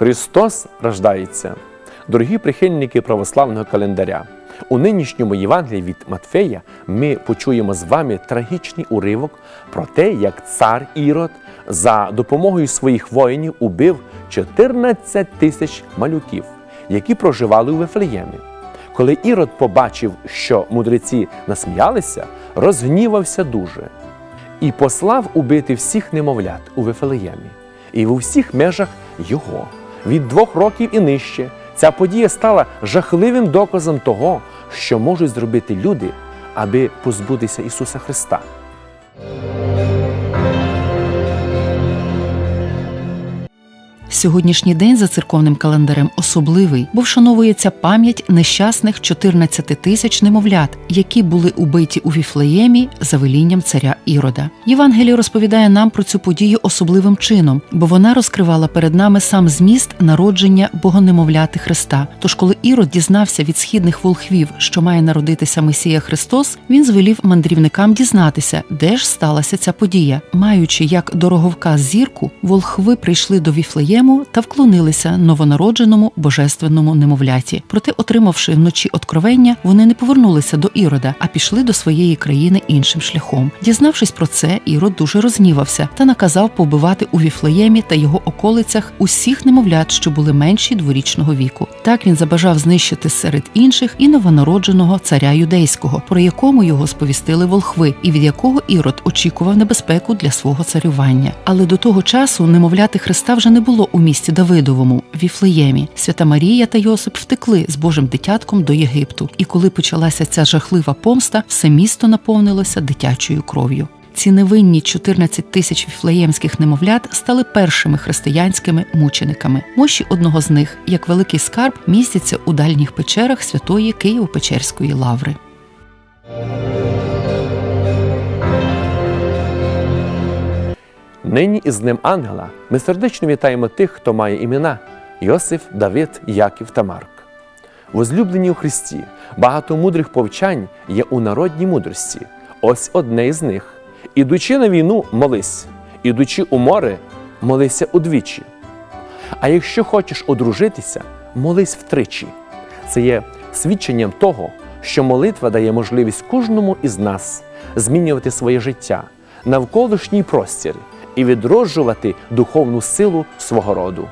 Христос рождається. Дорогі прихильники православного календаря. У нинішньому Євангелії від Матфея ми почуємо з вами трагічний уривок про те, як цар Ірод за допомогою своїх воїнів убив 14 тисяч малюків, які проживали у Вифлеємі. Коли Ірод побачив, що мудреці насміялися, розгнівався дуже і послав убити всіх немовлят у Вифлеємі і в усіх межах його. Від двох років і нижче ця подія стала жахливим доказом того, що можуть зробити люди, аби позбутися Ісуса Христа. Сьогоднішній день за церковним календарем особливий, бо вшановується пам'ять нещасних 14 тисяч немовлят, які були убиті у Віфлеємі за велінням царя Ірода. Євангеліє розповідає нам про цю подію особливим чином, бо вона розкривала перед нами сам зміст народження богонемовляти Христа. Тож, коли Ірод дізнався від східних волхвів, що має народитися Месія Христос, він звелів мандрівникам дізнатися, де ж сталася ця подія. Маючи як дороговказ зірку, волхви прийшли до Віфлеєму та вклонилися новонародженому божественному немовляті. Проте, отримавши вночі откровення, вони не повернулися до Ірода, а пішли до своєї країни іншим шляхом. Дізнавшись про це, Ірод дуже рознівався та наказав побивати у Віфлеємі та його околицях усіх немовлят, що були менші дворічного віку. Так він забажав знищити серед інших і новонародженого царя юдейського, про якому його сповістили волхви, і від якого Ірод очікував небезпеку для свого царювання. Але до того часу немовляти Христа вже не було у місті Давидовому, Віфлеємі. Свята Марія та Йосип втекли з Божим дитятком до Єгипту. І коли почалася ця жахлива помста, все місто наповнилося дитячою кров'ю. Ці невинні 14 тисяч віфлеємських немовлят стали першими християнськими мучениками. Мощі одного з них, як великий скарб, містяться у дальніх печерах святої Києво-Печерської лаври. Нині із Днем Ангела ми сердечно вітаємо тих, хто має імена Йосиф, Давид, Яків та Марк. Возлюблені у Христі, багато мудрих повчань є у народній мудрості. Ось одне із них. Ідучи на війну, молись, ідучи у море, молися удвічі. А якщо хочеш одружитися, молись втричі. Це є свідченням того, що молитва дає можливість кожному із нас змінювати своє життя, навколишній простір і відроджувати духовну силу свого роду.